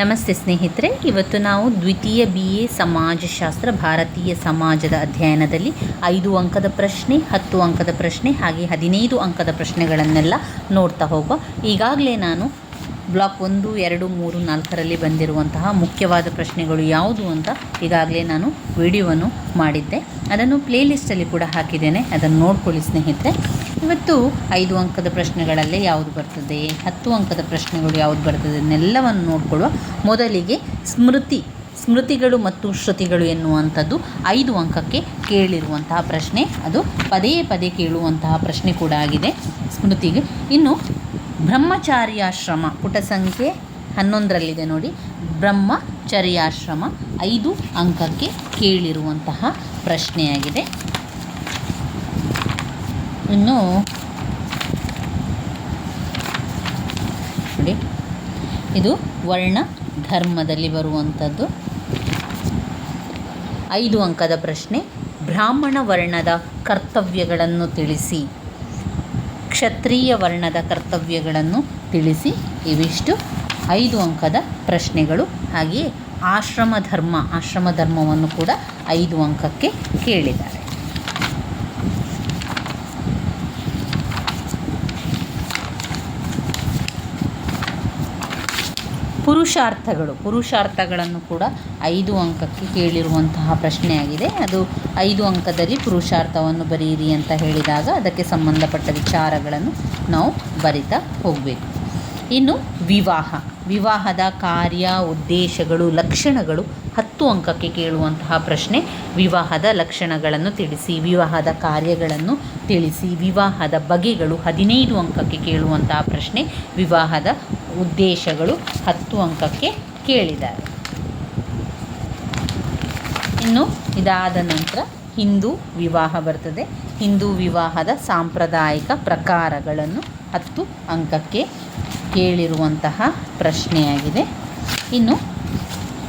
ನಮಸ್ತೆ ಸ್ನೇಹಿತರೆ, ಇವತ್ತು ನಾವು ದ್ವಿತೀಯ ಬಿ ಎ ಸಮಾಜಶಾಸ್ತ್ರ, ಭಾರತೀಯ ಸಮಾಜದ ಅಧ್ಯಯನದಲ್ಲಿ ಐದು ಅಂಕದ ಪ್ರಶ್ನೆ, ಹತ್ತು ಅಂಕದ ಪ್ರಶ್ನೆ, ಹಾಗೆ ಹದಿನೈದು ಅಂಕದ ಪ್ರಶ್ನೆಗಳನ್ನೆಲ್ಲ ನೋಡ್ತಾ ಹೋಗುವ. ಈಗಾಗಲೇ ನಾನು ಬ್ಲಾಕ್ ಒಂದು, ಎರಡು, ಮೂರು, ನಾಲ್ಕರಲ್ಲಿ ಬಂದಿರುವಂತಹ ಮುಖ್ಯವಾದ ಪ್ರಶ್ನೆಗಳು ಯಾವುದು ಅಂತ ಈಗಾಗಲೇ ನಾನು ವಿಡಿಯೋವನ್ನು ಮಾಡಿದ್ದೆ. ಅದನ್ನು ಪ್ಲೇಲಿಸ್ಟಲ್ಲಿ ಕೂಡ ಹಾಕಿದ್ದೇನೆ. ಅದನ್ನು ನೋಡ್ಕೊಳ್ಳಿ ಸ್ನೇಹಿತರೆ. ಇವತ್ತು ಐದು ಅಂಕದ ಪ್ರಶ್ನೆಗಳಲ್ಲೇ ಯಾವುದು ಬರ್ತದೆ? ಹತ್ತು ಅಂಕದ ಪ್ರಶ್ನೆಗಳು ಯಾವುದು ಬರ್ತದೆ? ಅದನ್ನೆಲ್ಲವನ್ನು ನೋಡಿಕೊಳ್ಳುವ ಮೊದಲಿಗೆ ಸ್ಮೃತಿ, ಸ್ಮೃತಿಗಳು ಮತ್ತು ಶ್ರುತಿಗಳು ಎನ್ನುವಂಥದ್ದು ಐದು ಅಂಕಕ್ಕೆ ಕೇಳಿರುವಂತಹ ಪ್ರಶ್ನೆ. ಅದು ಪದೇ ಪದೇ ಕೇಳುವಂತಹ ಪ್ರಶ್ನೆ ಕೂಡ ಆಗಿದೆ. ಸ್ಮೃತಿಗೆ ಇನ್ನು ಬ್ರಹ್ಮಚಾರ್ಯಾಶ್ರಮ, ಪುಟ ಸಂಖ್ಯೆ ಹನ್ನೊಂದರಲ್ಲಿದೆ ನೋಡಿ. ಬ್ರಹ್ಮಚರ್ಯಾಶ್ರಮ, ಐದು ಅಂಕಕ್ಕೆ ಕೇಳಿರುವಂತಹ ಪ್ರಶ್ನೆಯಾಗಿದೆ. ಇನ್ನು ನೋಡಿ. ಇದು ವರ್ಣ ಧರ್ಮದಲ್ಲಿ ಬರುವಂಥದ್ದು. ಐದು ಅಂಕದ ಪ್ರಶ್ನೆ, ಬ್ರಾಹ್ಮಣ ವರ್ಣದ ಕರ್ತವ್ಯಗಳನ್ನು ತಿಳಿಸಿ. ಕ್ಷತ್ರಿಯ ವರ್ಣದ ಕರ್ತವ್ಯಗಳನ್ನು ತಿಳಿಸಿ ಇವಿಷ್ಟು ಐದು ಅಂಕದ ಪ್ರಶ್ನೆಗಳು. ಹಾಗೆಯೇ ಆಶ್ರಮ ಧರ್ಮ ಆಶ್ರಮ ಧರ್ಮವನ್ನು ಕೂಡ ಐದು ಅಂಕಕ್ಕೆ ಕೇಳಿದ್ದಾರೆ. ಪುರುಷಾರ್ಥಗಳು. ಪುರುಷಾರ್ಥಗಳನ್ನು ಕೂಡ ಐದು ಅಂಕಕ್ಕೆ ಕೇಳಿರುವಂತಹ ಪ್ರಶ್ನೆಯಾಗಿದೆ. ಅದು ಐದು ಅಂಕದಲ್ಲಿ ಪುರುಷಾರ್ಥವನ್ನು ಬರೆಯಿರಿ ಅಂತ ಹೇಳಿದಾಗ ಅದಕ್ಕೆ ಸಂಬಂಧಪಟ್ಟ ವಿಚಾರಗಳನ್ನು ನಾವು ಬರಿತಾ ಹೋಗಬೇಕು. ಇನ್ನು ವಿವಾಹ. ವಿವಾಹದ ಕಾರ್ಯ, ಉದ್ದೇಶಗಳು, ಲಕ್ಷಣಗಳು ಹತ್ತು ಅಂಕಕ್ಕೆ ಕೇಳುವಂತಹ ಪ್ರಶ್ನೆ. ವಿವಾಹದ ಲಕ್ಷಣಗಳನ್ನು ತಿಳಿಸಿ, ವಿವಾಹದ ಕಾರ್ಯಗಳನ್ನು ತಿಳಿಸಿ, ವಿವಾಹದ ಬಗೆಗಳು ಹದಿನೈದು ಅಂಕಕ್ಕೆ ಕೇಳುವಂತಹ ಪ್ರಶ್ನೆ. ವಿವಾಹದ ಉದ್ದೇಶಗಳು ಹತ್ತು ಅಂಕಕ್ಕೆ ಕೇಳಿದ್ದಾರೆ. ಇನ್ನು ಇದಾದ ನಂತರ ಹಿಂದೂ ವಿವಾಹ ಬರ್ತದೆ. ಹಿಂದೂ ವಿವಾಹದ ಸಾಂಪ್ರದಾಯಿಕ ಪ್ರಕಾರಗಳನ್ನು ಹತ್ತು ಅಂಕಕ್ಕೆ ಕೇಳಿರುವಂತಹ ಪ್ರಶ್ನೆಯಾಗಿದೆ. ಇನ್ನು,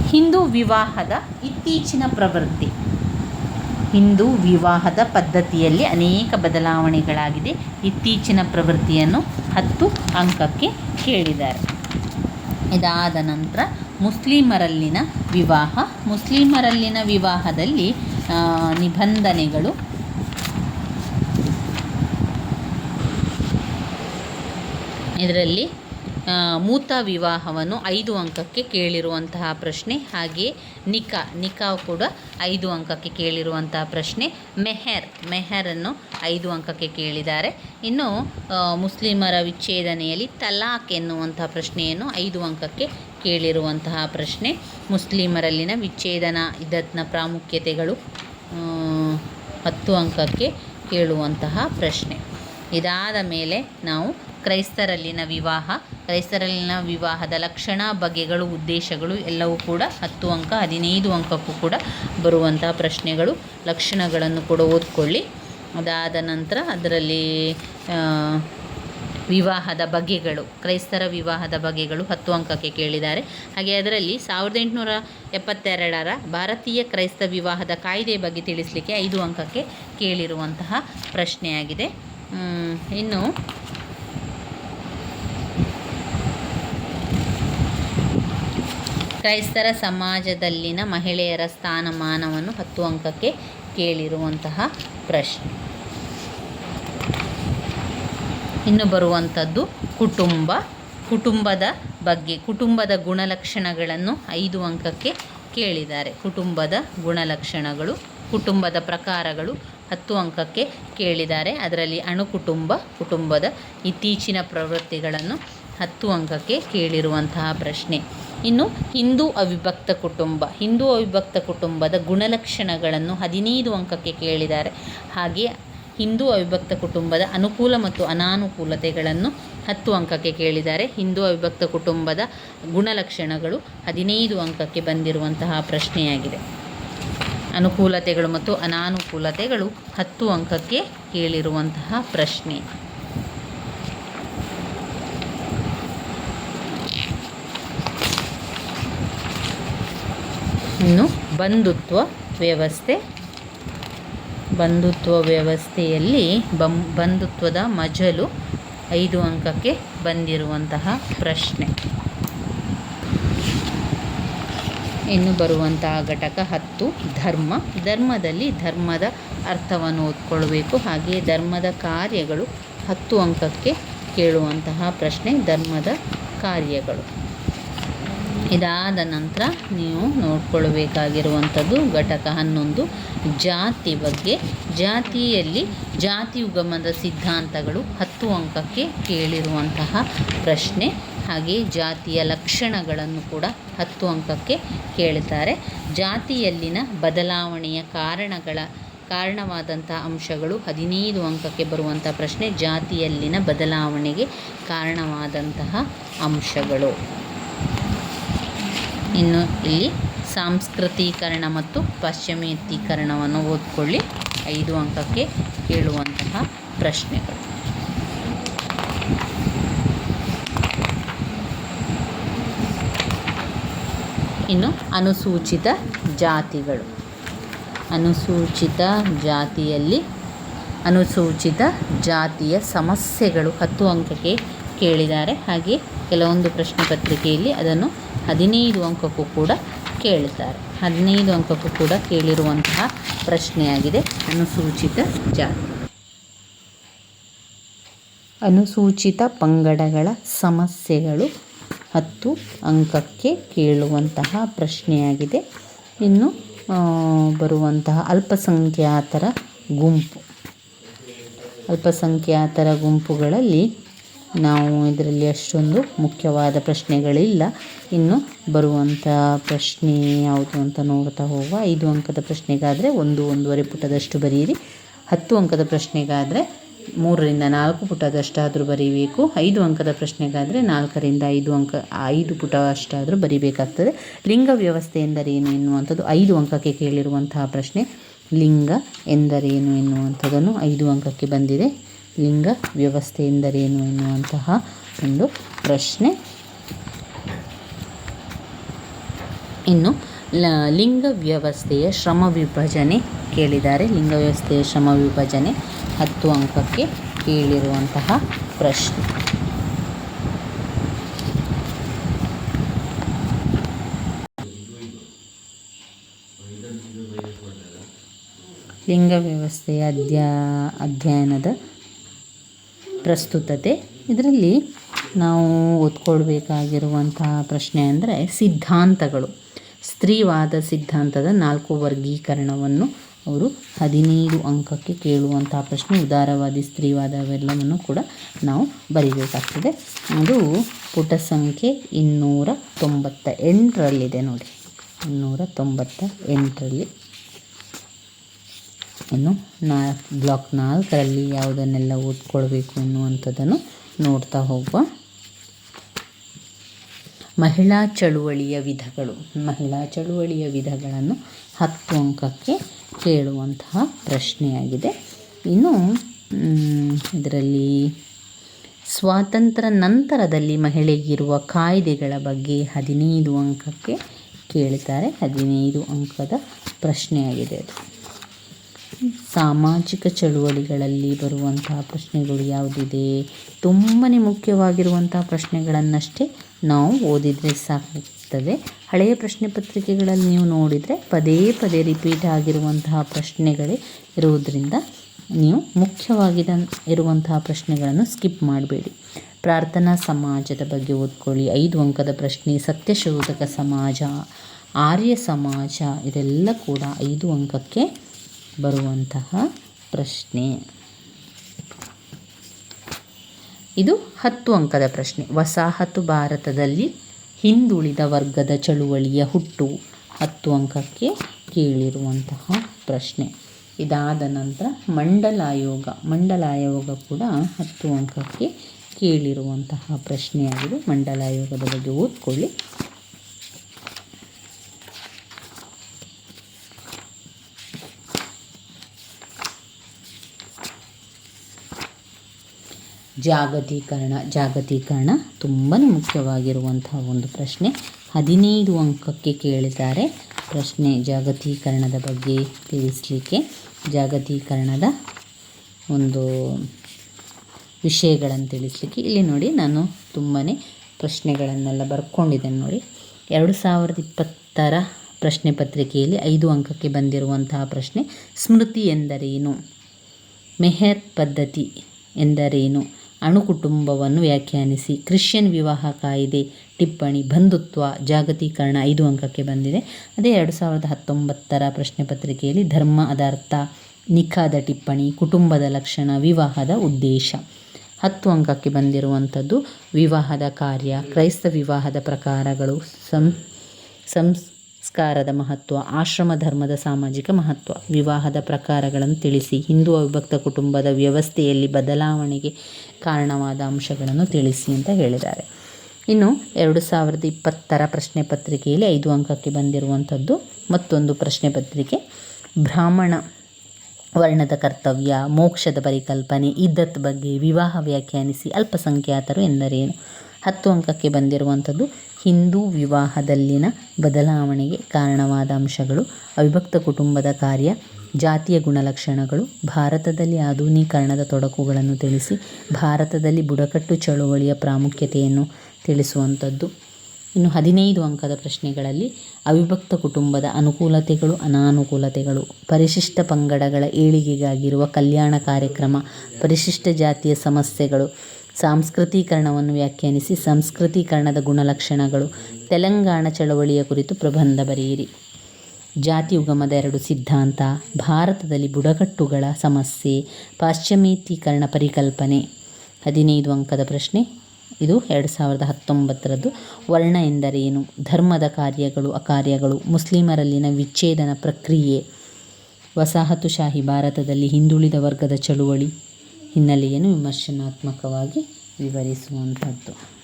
ಹಿಂದೂ ವಿವಾಹದ ಇತ್ತೀಚಿನ ಪ್ರವೃತ್ತಿ. ಹಿಂದೂ ವಿವಾಹದ ಪದ್ಧತಿಯಲ್ಲಿ ಅನೇಕ ಬದಲಾವಣೆಗಳಾಗಿದೆ. ಇತ್ತೀಚಿನ ಪ್ರವೃತ್ತಿಯನ್ನು ಹತ್ತು ಅಂಕಕ್ಕೆ ಕೇಳಿದ್ದಾರೆ. ಇದಾದ ನಂತರ ಮುಸ್ಲಿಮರಲ್ಲಿನ ವಿವಾಹ. ಮುಸ್ಲಿಮರಲ್ಲಿನ ವಿವಾಹದಲ್ಲಿ ನಿಬಂಧನೆಗಳು ಇದರಲ್ಲಿ ಮೂತ ವಿವಾಹವನ್ನು ಐದು ಅಂಕಕ್ಕೆ ಕೇಳಿರುವಂತಹ ಪ್ರಶ್ನೆ ಹಾಗೆಯೇ ನಿಕಾ ನಿಕಾ ಕೂಡ ಐದು ಅಂಕಕ್ಕೆ ಕೇಳಿರುವಂತಹ ಪ್ರಶ್ನೆ, ಮೆಹರ್, ಮೆಹರನ್ನು ಐದು ಅಂಕಕ್ಕೆ ಕೇಳಿದ್ದಾರೆ. ಇನ್ನು ಮುಸ್ಲಿಮರ ವಿಚ್ಛೇದನೆಯಲ್ಲಿ ತಲಾಖ್ ಎನ್ನುವಂತಹ ಪ್ರಶ್ನೆಯನ್ನು ಐದು ಅಂಕಕ್ಕೆ ಕೇಳಿರುವಂತಹ ಪ್ರಶ್ನೆ, ಮುಸ್ಲಿಮರಲ್ಲಿನ ವಿಚ್ಛೇದನ ಇದತ್ನ ಪ್ರಾಮುಖ್ಯತೆಗಳು ಹತ್ತು ಅಂಕಕ್ಕೆ ಕೇಳುವಂತಹ ಪ್ರಶ್ನೆ. ಇದಾದ ಮೇಲೆ ನಾವು ಕ್ರೈಸ್ತರಲ್ಲಿನ ವಿವಾಹ, ಕ್ರೈಸ್ತರಲ್ಲಿನ ವಿವಾಹದ ಲಕ್ಷಣ, ಬಗೆಗಳು, ಉದ್ದೇಶಗಳು ಎಲ್ಲವೂ ಕೂಡ ಹತ್ತು ಅಂಕ, ಹದಿನೈದು ಅಂಕಕ್ಕೂ ಕೂಡ ಬರುವಂತಹ ಪ್ರಶ್ನೆಗಳು, ಲಕ್ಷಣಗಳನ್ನು ಕೂಡ ಓದ್ಕೊಳ್ಳಿ. ಅದಾದ ನಂತರ ಅದರಲ್ಲಿ ವಿವಾಹದ ಬಗೆಗಳು, ಕ್ರೈಸ್ತರ ವಿವಾಹದ ಬಗೆಗಳು ಹತ್ತು ಅಂಕಕ್ಕೆ ಕೇಳಿದ್ದಾರೆ. ಹಾಗೆ ಅದರಲ್ಲಿ ಸಾವಿರದ ಎಂಟುನೂರ ಎಪ್ಪತ್ತೆರಡರ ಭಾರತೀಯ ಕ್ರೈಸ್ತ ವಿವಾಹದ ಕಾಯ್ದೆ ಬಗ್ಗೆ ತಿಳಿಸಲಿಕ್ಕೆ ಐದು ಅಂಕಕ್ಕೆ ಕೇಳಿರುವಂತಹ ಪ್ರಶ್ನೆಯಾಗಿದೆ. ಇನ್ನು ಕ್ರೈಸ್ತರ ಸಮಾಜದಲ್ಲಿನ ಮಹಿಳೆಯರ ಸ್ಥಾನಮಾನವನ್ನು ಹತ್ತು ಅಂಕಕ್ಕೆ ಕೇಳಿರುವಂತಹ ಪ್ರಶ್ನೆ. ಇನ್ನು ಬರುವಂಥದ್ದು ಕುಟುಂಬ. ಕುಟುಂಬದ ಬಗ್ಗೆ, ಕುಟುಂಬದ ಗುಣಲಕ್ಷಣಗಳನ್ನು ಐದು ಅಂಕಕ್ಕೆ ಕೇಳಿದ್ದಾರೆ. ಕುಟುಂಬದ ಗುಣಲಕ್ಷಣಗಳು, ಕುಟುಂಬದ ಪ್ರಕಾರಗಳು ಹತ್ತು ಅಂಕಕ್ಕೆ ಕೇಳಿದ್ದಾರೆ. ಅದರಲ್ಲಿ ಅಣುಕುಟುಂಬ, ಕುಟುಂಬದ ಇತ್ತೀಚಿನ ಪ್ರವೃತ್ತಿಗಳನ್ನು ಹತ್ತು ಅಂಕಕ್ಕೆ ಕೇಳಿರುವಂತಹ ಪ್ರಶ್ನೆ. ಇನ್ನು ಹಿಂದೂ ಅವಿಭಕ್ತ ಕುಟುಂಬ, ಹಿಂದೂ ಅವಿಭಕ್ತ ಕುಟುಂಬದ ಗುಣಲಕ್ಷಣಗಳನ್ನು ಹದಿನೈದು ಅಂಕಕ್ಕೆ ಕೇಳಿದ್ದಾರೆ. ಹಾಗೆ ಹಿಂದೂ ಅವಿಭಕ್ತ ಕುಟುಂಬದ ಅನುಕೂಲ ಮತ್ತು ಅನಾನುಕೂಲತೆಗಳನ್ನು ಹತ್ತು ಅಂಕಕ್ಕೆ ಕೇಳಿದ್ದಾರೆ. ಹಿಂದೂ ಅವಿಭಕ್ತ ಕುಟುಂಬದ ಗುಣಲಕ್ಷಣಗಳು ಹದಿನೈದು ಅಂಕಕ್ಕೆ ಬಂದಿರುವಂತಹ ಪ್ರಶ್ನೆಯಾಗಿದೆ. ಅನುಕೂಲತೆಗಳು ಮತ್ತು ಅನಾನುಕೂಲತೆಗಳು ಹತ್ತು ಅಂಕಕ್ಕೆ ಕೇಳಿರುವಂತಹ ಪ್ರಶ್ನೆ. ಇನ್ನು ಬಂಧುತ್ವ ವ್ಯವಸ್ಥೆ. ಬಂಧುತ್ವ ವ್ಯವಸ್ಥೆಯಲ್ಲಿ ಬಂ, ಬಂಧುತ್ವದ ಮಜಲು ಐದು ಅಂಕಕ್ಕೆ ಬಂದಿರುವಂತಹ ಪ್ರಶ್ನೆ. ಇನ್ನು ಬರುವಂತಹ ಘಟಕ ಹತ್ತು, ಧರ್ಮ. ಧರ್ಮದಲ್ಲಿ ಧರ್ಮದ ಅರ್ಥವನ್ನು ಓದ್ಕೊಳ್ಬೇಕು ಹಾಗೆಯೇ ಧರ್ಮದ ಕಾರ್ಯಗಳು ಹತ್ತು ಅಂಕಕ್ಕೆ ಕೇಳುವಂತಹ ಪ್ರಶ್ನೆ, ಧರ್ಮದ ಕಾರ್ಯಗಳು. ಇದಾದ ನಂತರ ನೀವು ನೋಡ್ಕೊಳ್ಬೇಕಾಗಿರುವಂಥದ್ದು ಘಟಕ ಹನ್ನೊಂದು, ಜಾತಿ ಬಗ್ಗೆ. ಜಾತಿಯಲ್ಲಿ ಜಾತಿ ಉಗಮದ ಸಿದ್ಧಾಂತಗಳು ಹತ್ತು ಅಂಕಕ್ಕೆ ಕೇಳಿರುವಂತಹ ಪ್ರಶ್ನೆ. ಹಾಗೆ ಜಾತಿಯ ಲಕ್ಷಣಗಳನ್ನು ಕೂಡ ಹತ್ತು ಅಂಕಕ್ಕೆ ಕೇಳುತ್ತಾರೆ ಜಾತಿಯಲ್ಲಿನ ಬದಲಾವಣೆಯ ಕಾರಣಗಳ, ಕಾರಣವಾದಂಥ ಅಂಶಗಳು ಹದಿನೈದು ಅಂಕಕ್ಕೆ ಬರುವಂಥ ಪ್ರಶ್ನೆ. ಜಾತಿಯಲ್ಲಿನ ಬದಲಾವಣೆಗೆ ಕಾರಣವಾದಂತಹ ಅಂಶಗಳು. ಇನ್ನು ಇಲ್ಲಿ ಸಾಂಸ್ಕೃತೀಕರಣ ಮತ್ತು ಪಾಶ್ಚಿಮಾತ್ಯೀಕರಣವನ್ನು ಓದ್ಕೊಳ್ಳಿ. ಐದು ಅಂಕಕ್ಕೆ ಕೇಳುವಂತಹ ಪ್ರಶ್ನೆಗಳು. ಇನ್ನು ಅನುಸೂಚಿತ ಜಾತಿಗಳು. ಅನುಸೂಚಿತ ಜಾತಿಯಲ್ಲಿ ಅನುಸೂಚಿತ ಜಾತಿಯ ಸಮಸ್ಯೆಗಳು ಹತ್ತು ಅಂಕಕ್ಕೆ ಕೇಳಿದ್ದಾರೆ. ಹಾಗೆ ಕೆಲವೊಂದು ಪ್ರಶ್ನೆ ಪತ್ರಿಕೆಯಲ್ಲಿ ಅದನ್ನು ಹದಿನೈದು ಅಂಕಕ್ಕೂ ಕೂಡ ಕೇಳ್ತಾರೆ ಹದಿನೈದು ಅಂಕಕ್ಕೂ ಕೂಡ ಕೇಳಿರುವಂತಹ ಪ್ರಶ್ನೆಯಾಗಿದೆ. ಅನುಸೂಚಿತ ಜಾತಿ. ಅನುಸೂಚಿತ ಪಂಗಡಗಳ ಸಮಸ್ಯೆಗಳು ಹತ್ತು ಅಂಕಕ್ಕೆ ಕೇಳುವಂತಹ ಪ್ರಶ್ನೆಯಾಗಿದೆ. ಇನ್ನು ಬರುವಂತಹ ಅಲ್ಪಸಂಖ್ಯಾತರ ಗುಂಪು. ಅಲ್ಪಸಂಖ್ಯಾತರ ಗುಂಪುಗಳಲ್ಲಿ ನಾವು ಇದರಲ್ಲಿ ಅಷ್ಟೊಂದು ಮುಖ್ಯವಾದ ಪ್ರಶ್ನೆಗಳಿಲ್ಲ. ಇನ್ನು ಬರುವಂಥ ಪ್ರಶ್ನೆ ಯಾವುದು ಅಂತ ನೋಡ್ತಾ ಹೋಗುವ. ಐದು ಅಂಕದ ಪ್ರಶ್ನೆಗಾದರೆ ಒಂದು, ಒಂದೂವರೆ ಪುಟದಷ್ಟು ಬರೆಯಿರಿ ಹತ್ತು ಅಂಕದ ಪ್ರಶ್ನೆಗಾದರೆ ಮೂರರಿಂದ ನಾಲ್ಕು ಪುಟದಷ್ಟಾದರೂ ಬರೀಬೇಕು. ಐದು ಅಂಕದ ಪ್ರಶ್ನೆಗಾದರೆ ನಾಲ್ಕರಿಂದ ಐದು ಅಂಕ, ಐದು ಪುಟ ಅಷ್ಟಾದರೂ ಬರೀಬೇಕಾಗ್ತದೆ. ಲಿಂಗ ವ್ಯವಸ್ಥೆ ಎಂದರೇನು ಎನ್ನುವಂಥದ್ದು? ಐದು ಅಂಕಕ್ಕೆ ಕೇಳಿರುವಂತಹ ಪ್ರಶ್ನೆ. ಲಿಂಗ ಎಂದರೇನು ಎನ್ನುವಂಥದ್ದನ್ನು ಐದು ಅಂಕಕ್ಕೆ ಬಂದಿದೆ. ಲಿಂಗ ವ್ಯವಸ್ಥೆ ಎಂದರೇನು ಎನ್ನುವಂತಹ ಒಂದು ಪ್ರಶ್ನೆ. ಇನ್ನು ಲಿಂಗ ವ್ಯವಸ್ಥೆಯ ಶ್ರಮ ವಿಭಜನೆ ಕೇಳಿದ್ದಾರೆ. ಲಿಂಗ ವ್ಯವಸ್ಥೆಯ ಶ್ರಮ ವಿಭಜನೆ ಹತ್ತು ಅಂಕಕ್ಕೆ ಕೇಳಿರುವಂತಹ ಪ್ರಶ್ನೆ. ಲಿಂಗ ವ್ಯವಸ್ಥೆಯ ಅಧ್ಯಾ, ಅಧ್ಯಯನದ ಪ್ರಸ್ತುತತೆ. ಇದರಲ್ಲಿ ನಾವು ಓದ್ಕೊಳ್ಬೇಕಾಗಿರುವಂತಹ ಪ್ರಶ್ನೆ ಅಂದರೆ ಸಿದ್ಧಾಂತಗಳು. ಸ್ತ್ರೀವಾದ ಸಿದ್ಧಾಂತದ ನಾಲ್ಕು ವರ್ಗೀಕರಣವನ್ನು ಅವರು ಹದಿನೈದು ಅಂಕಕ್ಕೆ ಕೇಳುವಂತಹ ಪ್ರಶ್ನೆ. ಉದಾರವಾದಿ ಸ್ತ್ರೀವಾದ ಅವೆಲ್ಲವನ್ನು ಕೂಡ ನಾವು ಬರೀಬೇಕಾಗ್ತದೆ. ಅದು ಪುಟ ಸಂಖ್ಯೆ ಇನ್ನೂರ ತೊಂಬತ್ತ ಎಂಟರಲ್ಲಿದೆ ನೋಡಿ. ಇನ್ನೂರ ತೊಂಬತ್ತ ಎಂಟರಲ್ಲಿ ಇನ್ನು ನಾಲ್ಕು ಬ್ಲಾಕ್ ನಾಲ್ಕರಲ್ಲಿ ಯಾವುದನ್ನೆಲ್ಲ ಓದ್ಕೊಳ್ಬೇಕು ಅನ್ನುವಂಥದ್ದನ್ನು ನೋಡ್ತಾ ಹೋಗುವ. ಮಹಿಳಾ ಚಳುವಳಿಯ ವಿಧಗಳು. ಮಹಿಳಾ ಚಳುವಳಿಯ ವಿಧಗಳನ್ನು ಹತ್ತು ಅಂಕಕ್ಕೆ ಕೇಳುವಂತಹ ಪ್ರಶ್ನೆಯಾಗಿದೆ. ಇನ್ನು ಇದರಲ್ಲಿ ಸ್ವಾತಂತ್ರ್ಯ ನಂತರದಲ್ಲಿ ಮಹಿಳೆಗಿರುವ ಕಾಯ್ದೆಗಳ ಬಗ್ಗೆ ಹದಿನೈದು ಅಂಕಕ್ಕೆ ಕೇಳ್ತಾರೆ. ಹದಿನೈದು ಅಂಕದ ಪ್ರಶ್ನೆಯಾಗಿದೆ ಅದು. ಸಾಮಾಜಿಕ ಚಳುವಳಿಗಳಲ್ಲಿ ಬರುವಂತಹ ಪ್ರಶ್ನೆಗಳು ಯಾವುದಿದೆ? ತುಂಬಾ ಮುಖ್ಯವಾಗಿರುವಂತಹ ಪ್ರಶ್ನೆಗಳನ್ನಷ್ಟೇ ನಾವು ಓದಿದರೆ ಸಾಕಾಗ್ತದೆ. ಹಳೆಯ ಪ್ರಶ್ನೆ ಪತ್ರಿಕೆಗಳಲ್ಲಿ ನೀವು ನೋಡಿದರೆ ಪದೇ ಪದೇ ರಿಪೀಟ್ ಆಗಿರುವಂತಹ ಪ್ರಶ್ನೆಗಳೇ ಇರುವುದರಿಂದ ನೀವು ಮುಖ್ಯವಾಗಿದ ಇರುವಂತಹ ಪ್ರಶ್ನೆಗಳನ್ನು ಸ್ಕಿಪ್ ಮಾಡಬೇಡಿ. ಪ್ರಾರ್ಥನಾ ಸಮಾಜದ ಬಗ್ಗೆ ಓದ್ಕೊಳ್ಳಿ. ಐದು ಅಂಕದ ಪ್ರಶ್ನೆ, ಸತ್ಯಶೋಧಕ ಸಮಾಜ, ಆರ್ಯ ಸಮಾಜ ಇದೆಲ್ಲ ಕೂಡ ಐದು ಅಂಕಕ್ಕೆ ಬರುವಂತಹ ಪ್ರಶ್ನೆ. ಇದು ಹತ್ತು ಅಂಕದ ಪ್ರಶ್ನೆ. ವಸಾಹತು ಭಾರತದಲ್ಲಿ ಹಿಂದುಳಿದ ವರ್ಗದ ಚಳುವಳಿಯ ಹುಟ್ಟು ಹತ್ತು ಅಂಕಕ್ಕೆ ಕೇಳಿರುವಂತಹ ಪ್ರಶ್ನೆ. ಇದಾದ ನಂತರ ಮಂಡಲಾಯೋಗ ಮಂಡಲಾಯೋಗ ಕೂಡ ಹತ್ತು ಅಂಕಕ್ಕೆ ಕೇಳಿರುವಂತಹ ಪ್ರಶ್ನೆಯಾಗಿದೆ. ಮಂಡಲಾಯೋಗದ ಬಗ್ಗೆ ಓದ್ಕೊಳ್ಳಿ. ಜಾಗತೀಕರಣ ಜಾಗತೀಕರಣ ತುಂಬಾ ಮುಖ್ಯವಾಗಿರುವಂತಹ ಒಂದು ಪ್ರಶ್ನೆ. ಹದಿನೈದು ಅಂಕಕ್ಕೆ ಕೇಳಿದ್ದಾರೆ. ಪ್ರಶ್ನೆ ಜಾಗತೀಕರಣದ ಬಗ್ಗೆ ತಿಳಿಸಲಿಕ್ಕೆ ಜಾಗತೀಕರಣದ ಒಂದು ವಿಷಯಗಳನ್ನು ತಿಳಿಸಲಿಕ್ಕೆ. ಇಲ್ಲಿ ನೋಡಿ ನಾನು ತುಂಬಾ ಪ್ರಶ್ನೆಗಳನ್ನೆಲ್ಲ ಬರ್ಕೊಂಡಿದ್ದೇನೆ ನೋಡಿ. ಎರಡು ಸಾವಿರದ ಇಪ್ಪತ್ತರ ಪ್ರಶ್ನೆ ಪತ್ರಿಕೆಯಲ್ಲಿ ಐದು ಅಂಕಕ್ಕೆ ಬಂದಿರುವಂತಹ ಪ್ರಶ್ನೆ, ಸ್ಮೃತಿ ಎಂದರೇನು? ಮೆಹರ್ ಪದ್ಧತಿ ಎಂದರೇನು? ಅಣುಕುಟುಂಬವನ್ನು ವ್ಯಾಖ್ಯಾನಿಸಿ. ಕ್ರಿಶ್ಚಿಯನ್ ವಿವಾಹ ಕಾಯಿದೆ, ಟಿಪ್ಪಣಿ, ಬಂಧುತ್ವ, ಜಾಗತೀಕರಣ ಐದು ಅಂಕಕ್ಕೆ ಬಂದಿದೆ. ಅದೇ ಎರಡು ಸಾವಿರದ ಹತ್ತೊಂಬತ್ತರ ಪ್ರಶ್ನೆ ಪತ್ರಿಕೆಯಲ್ಲಿ ಧರ್ಮ ಅದರ್ಥ, ನಿಖಾದ ಟಿಪ್ಪಣಿ, ಕುಟುಂಬದ ಲಕ್ಷಣ, ವಿವಾಹದ ಉದ್ದೇಶ. ಹತ್ತು ಅಂಕಕ್ಕೆ ಬಂದಿರುವಂಥದ್ದು ವಿವಾಹದ ಕಾರ್ಯ, ಕ್ರೈಸ್ತ ವಿವಾಹದ ಪ್ರಕಾರಗಳು, ಸಂ ಸಂಸ್ಕಾರದ ಮಹತ್ವ, ಆಶ್ರಮ ಧರ್ಮದ ಸಾಮಾಜಿಕ ಮಹತ್ವ, ವಿವಾಹದ ಪ್ರಕಾರಗಳನ್ನು ತಿಳಿಸಿ, ಹಿಂದೂ ಅವಿಭಕ್ತ ಕುಟುಂಬದ ವ್ಯವಸ್ಥೆಯಲ್ಲಿ ಬದಲಾವಣೆಗೆ ಕಾರಣವಾದ ಅಂಶಗಳನ್ನು ತಿಳಿಸಿ ಅಂತ ಹೇಳಿದ್ದಾರೆ. ಇನ್ನು ಎರಡು ಸಾವಿರದ ಇಪ್ಪತ್ತರ ಪ್ರಶ್ನೆ ಪತ್ರಿಕೆಯಲ್ಲಿ ಐದು ಅಂಕಕ್ಕೆ ಬಂದಿರುವಂಥದ್ದು ಮತ್ತೊಂದು ಪ್ರಶ್ನೆ ಪತ್ರಿಕೆ. ಬ್ರಾಹ್ಮಣ ವರ್ಣದ ಕರ್ತವ್ಯ, ಮೋಕ್ಷದ ಪರಿಕಲ್ಪನೆ, ಇದ್ದತ್ ಬಗ್ಗೆ ವಿವಾಹ ವ್ಯಾಖ್ಯಾನಿಸಿ ಅಲ್ಪಸಂಖ್ಯಾತರು ಎಂದರೇನು? ಹತ್ತು ಅಂಕಕ್ಕೆ ಬಂದಿರುವಂಥದ್ದು ಹಿಂದೂ ವಿವಾಹದಲ್ಲಿನ ಬದಲಾವಣೆಗೆ ಕಾರಣವಾದ ಅಂಶಗಳು, ಅವಿಭಕ್ತ ಕುಟುಂಬದ ಕಾರ್ಯ, ಜಾತಿಯ ಗುಣಲಕ್ಷಣಗಳು, ಭಾರತದಲ್ಲಿ ಆಧುನೀಕರಣದ ತೊಡಕುಗಳನ್ನು ತಿಳಿಸಿ, ಭಾರತದಲ್ಲಿ ಬುಡಕಟ್ಟು ಚಳುವಳಿಯ ಪ್ರಾಮುಖ್ಯತೆಯನ್ನು ತಿಳಿಸುವಂಥದ್ದು. ಇನ್ನು ಹದಿನೈದು ಅಂಕದ ಪ್ರಶ್ನೆಗಳಲ್ಲಿ ಅವಿಭಕ್ತ ಕುಟುಂಬದ ಅನುಕೂಲತೆಗಳು, ಅನಾನುಕೂಲತೆಗಳು. ಪರಿಶಿಷ್ಟ ಪಂಗಡಗಳ ಏಳಿಗೆಗಾಗಿರುವ ಕಲ್ಯಾಣ ಕಾರ್ಯಕ್ರಮ, ಪರಿಶಿಷ್ಟ ಜಾತಿಯ ಸಮಸ್ಯೆಗಳು ಸಾಂಸ್ಕೃತೀಕರಣವನ್ನು ವ್ಯಾಖ್ಯಾನಿಸಿ ಸಂಸ್ಕೃತೀಕರಣದ ಗುಣಲಕ್ಷಣಗಳು ತೆಲಂಗಾಣ ಚಳವಳಿಯ ಕುರಿತು ಪ್ರಬಂಧ ಬರೆಯಿರಿ. ಜಾತಿ ಉಗಮದ ಎರಡು ಸಿದ್ಧಾಂತ, ಭಾರತದಲ್ಲಿ ಬುಡಕಟ್ಟುಗಳ ಸಮಸ್ಯೆ ಪಾಶ್ಚಿಮಾತ್ಯೀಕರಣ ಪರಿಕಲ್ಪನೆ. ಹದಿನೈದು ಅಂಕದ ಪ್ರಶ್ನೆ. ಇದು ಎರಡು ಸಾವಿರದ ಹತ್ತೊಂಬತ್ತರದ್ದು ವರ್ಣ ಎಂದರೇನು? ಧರ್ಮದ ಕಾರ್ಯಗಳು, ಅಕಾರ್ಯಗಳು, ಮುಸ್ಲಿಮರಲ್ಲಿನ ವಿಚ್ಛೇದನ ಪ್ರಕ್ರಿಯೆ. ವಸಾಹತುಶಾಹಿ ಭಾರತದಲ್ಲಿ ಹಿಂದುಳಿದ ವರ್ಗದ ಚಳುವಳಿ. ಹಿನ್ನೆಲೆಯನ್ನು ವಿಮರ್ಶನಾತ್ಮಕವಾಗಿ ವಿವರಿಸುವಂಥದ್ದು.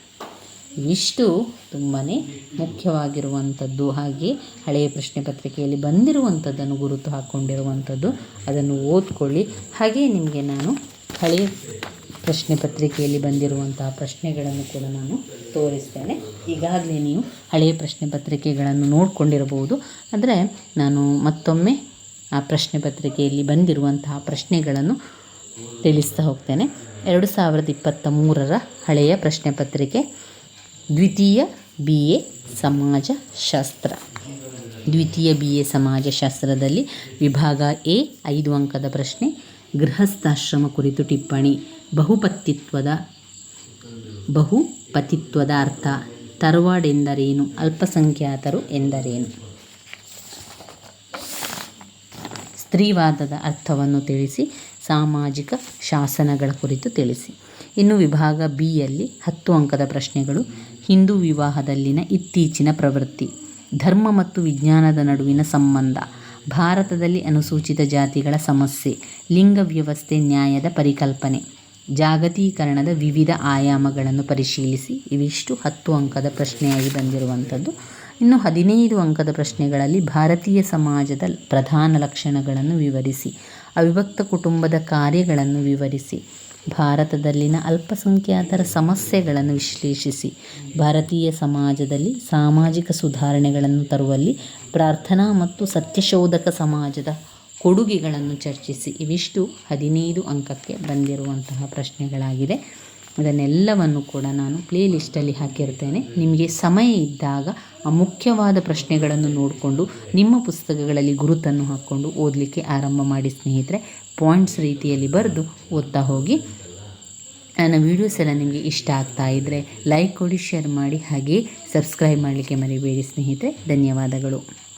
ಇವಿಷ್ಟು ತುಂಬಾ ಮುಖ್ಯವಾಗಿರುವಂಥದ್ದು ಹಾಗೆ ಹಳೆಯ ಪ್ರಶ್ನೆ ಪತ್ರಿಕೆಯಲ್ಲಿ ಬಂದಿರುವಂಥದ್ದನ್ನು ಗುರುತು ಹಾಕ್ಕೊಂಡಿರುವಂಥದ್ದು ಅದನ್ನು ಓದ್ಕೊಳ್ಳಿ. ಹಾಗೆ ನಿಮಗೆ ನಾನು ಹಳೆಯ ಪ್ರಶ್ನೆ ಪತ್ರಿಕೆಯಲ್ಲಿ ಬಂದಿರುವಂತಹ ಪ್ರಶ್ನೆಗಳನ್ನು ಕೂಡ ನಾನು ತೋರಿಸ್ತೇನೆ. ಈಗಾಗಲೇ ನೀವು ಹಳೆಯ ಪ್ರಶ್ನೆ ಪತ್ರಿಕೆಗಳನ್ನು ನೋಡಿಕೊಂಡಿರಬಹುದು. ಆದರೆ ನಾನು ಮತ್ತೊಮ್ಮೆ ಆ ಪ್ರಶ್ನೆ ಪತ್ರಿಕೆಯಲ್ಲಿ ಬಂದಿರುವಂತಹ ಪ್ರಶ್ನೆಗಳನ್ನು ತಿಳಿಸ್ತಾ ಹೋಗ್ತೇನೆ. ಎರಡು ಸಾವಿರದ ಇಪ್ಪತ್ತ ಮೂರರ ಹಳೆಯ ಪ್ರಶ್ನೆ ಪತ್ರಿಕೆ, ದ್ವಿತೀಯ ಬಿ ಎ ಸಮಾಜಶಾಸ್ತ್ರ ದ್ವಿತೀಯ ಬಿ ಎ ಸಮಾಜಶಾಸ್ತ್ರದಲ್ಲಿ ವಿಭಾಗ ಎ, ಐದು ಅಂಕದ ಪ್ರಶ್ನೆ, ಗೃಹಸ್ಥಾಶ್ರಮ ಕುರಿತು ಟಿಪ್ಪಣಿ, ಬಹುಪತಿತ್ವದ ಬಹುಪತಿತ್ವದ ಅರ್ಥ ತರ್ವಾಡ್ ಎಂದರೇನು ಅಲ್ಪಸಂಖ್ಯಾತರು ಎಂದರೇನು? ಸ್ತ್ರೀವಾದದ ಅರ್ಥವನ್ನು ತಿಳಿಸಿ. ಸಾಮಾಜಿಕ ಶಾಸನಗಳ ಕುರಿತು ತಿಳಿಸಿ. ಇನ್ನು ವಿಭಾಗ ಬಿಯಲ್ಲಿ ಹತ್ತು ಅಂಕದ ಪ್ರಶ್ನೆಗಳು. ಹಿಂದೂ ವಿವಾಹದಲ್ಲಿನ ಇತ್ತೀಚಿನ ಪ್ರವೃತ್ತಿ. ಧರ್ಮ ಮತ್ತು ವಿಜ್ಞಾನದ ನಡುವಿನ ಸಂಬಂಧ. ಭಾರತದಲ್ಲಿ ಅನುಸೂಚಿತ ಜಾತಿಗಳ ಸಮಸ್ಯೆ. ಲಿಂಗ ವ್ಯವಸ್ಥೆ ನ್ಯಾಯದ ಪರಿಕಲ್ಪನೆ. ಜಾಗತೀಕರಣದ ವಿವಿಧ ಆಯಾಮಗಳನ್ನು ಪರಿಶೀಲಿಸಿ ಇವಿಷ್ಟು ಹತ್ತು ಅಂಕದ ಪ್ರಶ್ನೆಯಾಗಿ ಬಂದಿರುವಂಥದ್ದು. ಇನ್ನು ಹದಿನೈದು ಅಂಕದ ಪ್ರಶ್ನೆಗಳಲ್ಲಿ ಭಾರತೀಯ ಸಮಾಜದ ಪ್ರಧಾನ ಲಕ್ಷಣಗಳನ್ನು ವಿವರಿಸಿ. ಅವಿಭಕ್ತ ಕುಟುಂಬದ ಕಾರ್ಯಗಳನ್ನು ವಿವರಿಸಿ, ಭಾರತದಲ್ಲಿನ ಅಲ್ಪಸಂಖ್ಯಾತರ ಸಮಸ್ಯೆಗಳನ್ನು ವಿಶ್ಲೇಷಿಸಿ, ಭಾರತೀಯ ಸಮಾಜದಲ್ಲಿ ಸಾಮಾಜಿಕ ಸುಧಾರಣೆಗಳನ್ನು ತರುವಲ್ಲಿ ಪ್ರಾರ್ಥನಾ ಮತ್ತು ಸತ್ಯಶೋಧಕ ಸಮಾಜದ ಕೊಡುಗೆಗಳನ್ನು ಚರ್ಚಿಸಿ. ಇವಿಷ್ಟು ಹದಿನೈದು ಅಂಕಕ್ಕೆ ಬಂದಿರುವಂತಹ ಪ್ರಶ್ನೆಗಳಾಗಿದೆ ಅದನ್ನೆಲ್ಲವನ್ನು ಕೂಡ ನಾನು ಪ್ಲೇ ಲಿಸ್ಟಲ್ಲಿ ಹಾಕಿರ್ತೇನೆ. ನಿಮಗೆ ಸಮಯ ಇದ್ದಾಗ ಆ ಮುಖ್ಯವಾದ ಪ್ರಶ್ನೆಗಳನ್ನು ನೋಡಿಕೊಂಡು, ನಿಮ್ಮ ಪುಸ್ತಕಗಳಲ್ಲಿ ಗುರುತನ್ನು ಹಾಕ್ಕೊಂಡು ಓದಲಿಕ್ಕೆ ಆರಂಭ ಮಾಡಿ ಸ್ನೇಹಿತರೆ. ಪಾಯಿಂಟ್ಸ್ ರೀತಿಯಲ್ಲಿ ಬರೆದು ಓದ್ತಾ ಹೋಗಿ. ನನ್ನ ವೀಡಿಯೋಸ್ ಎಲ್ಲ ನಿಮಗೆ ಇಷ್ಟ ಆಗ್ತಾ ಇದ್ದರೆ ಲೈಕ್ ಕೊಡಿ ಶೇರ್ ಮಾಡಿ, ಹಾಗೆ ಸಬ್ಸ್ಕ್ರೈಬ್ ಮಾಡಲಿಕ್ಕೆ ಮರಿಬೇಡಿ ಸ್ನೇಹಿತರೆ. ಧನ್ಯವಾದಗಳು.